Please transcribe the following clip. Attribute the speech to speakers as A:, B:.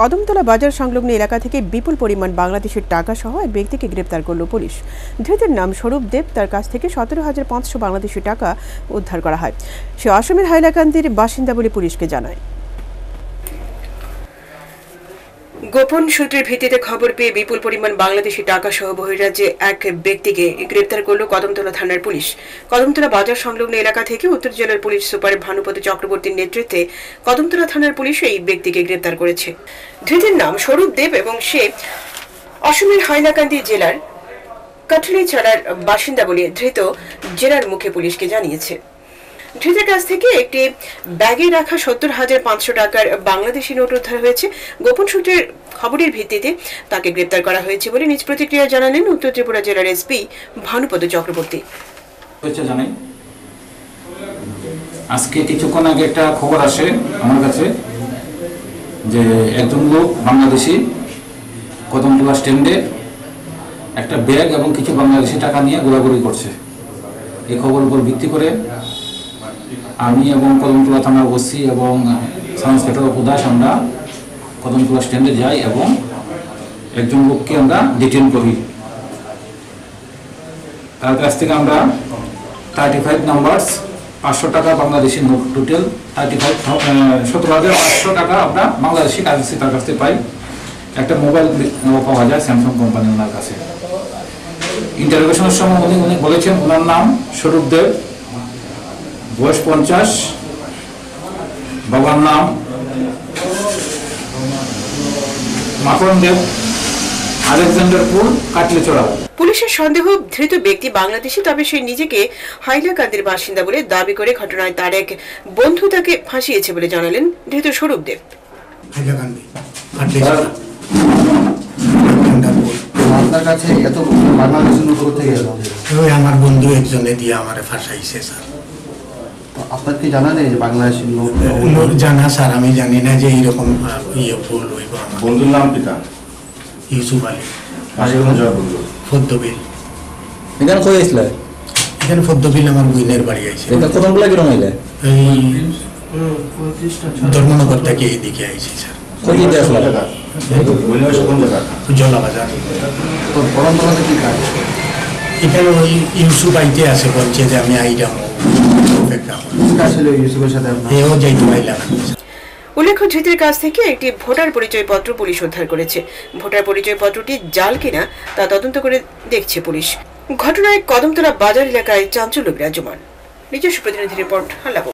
A: কদমতলা বাজার সংলগ্ন এলাকা থেকে বিপুল পরিমাণ বাংলাদেশের টাকা সহ এক ব্যক্তিকে গ্রেপ্তার করল পুলিশ। ধৃতের নাম স্বরূপ দেব, তার কাছ থেকে সতেরো হাজার পাঁচশো বাংলাদেশি টাকা উদ্ধার করা হয়। সে অসমের হাইলাকান্দির বাসিন্দা বলে পুলিশকে জানায়। গোপন সূত্রের ভিত্তিতে খবর পেয়ে বিপুল পরিমাণ বাংলাদেশি টাকা সহ বহিরাজ্যে এক ব্যক্তিকে গ্রেপ্তার করল কদমতলা থানার পুলিশ। কদমতলা বাজার সংলগ্ন এলাকা থেকে উত্তর জেলার পুলিশ সুপার ভানুপতি চক্রবর্তীর নেতৃত্বে কদমতলা থানার পুলিশ এই ব্যক্তিকে গ্রেপ্তার করেছে। ধৃতের নাম স্বরূপ দেব এবং সে অসমের হাইলাকান্দি জেলার কাটলিছড়ার বাসিন্দা বলে ধৃত জেলার মুখে পুলিশকে জানিয়েছে। ধৃতের কাছ থেকে একটি ব্যাগে রাখা সত্তর হাজার পাঁচশো টাকার বাংলাদেশি নোট উদ্ধার হয়েছে। গোপন সূত্রের খবরের ভিত্তিতে তাকে গ্রেপ্তার করা হয়েছে বলে নিজ প্রতিক্রিয়া জানালেন উত্তর ত্রিপুরা জেলার এসপি ভানুপদ চক্রবর্তী।
B: আজকে কিছুক্ষণ আগে একটা খবর আসে আমার কাছে যে একজন লোক বাংলাদেশি কদমতলা স্ট্যান্ডে একটা ব্যাগ এবং কিছু বাংলাদেশি টাকা নিয়ে ঘোরাঘুরি করছে। এই খবর উপর ভিত্তি করে আমি এবং কদমতলা থানার ওসি এবং ইন্সপেক্টর উদাস আমরা কদমতলা স্ট্যান্ডে যাই এবং একজন লোককে আমরা ডিটেন করি। তার কাছ থেকে আমরা থার্টি ফাইভ নাম্বারস পাঁচশো টাকা Bangladeshi note total thirty five সতেরো হাজার পাঁচশো টাকা আমরা বাংলাদেশি কারেন্সি তার কাছ থেকে পাই। একটা মোবাইল পাওয়া যায় স্যামসাং কোম্পানি ওনার কাছে। ইন্টারোগেশনের সময় উনি উনি বলেছেন, ওনার নাম স্বরূপ দেব। বয়স পঞ্চাশ। বাবার নাম মাখন দেব। আলেকজান্ডারপুর কাটলেচড়া
A: পুলিশের সন্দেহ ধৃত ব্যক্তি বাংলাদেশি তবে সে নিজেকে হাইলাকান্দির বাসিন্দা বলে দাবি করে ঘটনায় তার এক বন্ধু তাকে ফাঁসিয়েছে বলে জানালেন ধৃত স্বরূপ দেব।
C: আপনার কাছে এত বাংলাদেশের করতে গেল
D: আমার বন্ধু একজনে দিয়ে আমারে ফাঁসাইছে স্যার।
C: আপনার কি জানা নেই যে বাংলাদেশের নোট
D: লোক জানা স্যার আমি জানি না যে এইরকম ইয়ে ভুল
E: বন্ধুর নাম পিতা?
D: ইউসুফ আলী। ফদ্দবিল।
F: এখানে কই আসলে
D: এখানে ফদ্দবিল আমার বুইনের বাড়ি আইছে।
F: এটা গুলা কিরম হইলে
D: এই ধর্মনগর থেকে এইদিকে আইছি স্যার।
F: কই দিতে আসলে?
C: পরম্পরাতে কি কাজ?
D: এখানে ওই ইউসুফ আইতে আছে বলছে যে আমি আইরাম
A: উল্লেখ্য, ধৃতের কাছ থেকে একটি ভোটার পরিচয়পত্র পুলিশ উদ্ধার করেছে। ভোটার পরিচয়পত্রটি জাল কিনা তা তদন্ত করে দেখছে পুলিশ। ঘটনায় কদমতলা বাজার এলাকায় চাঞ্চল্য বিরাজমান। নিজস্ব প্রতিনিধি রিপোর্ট হাল্লাবো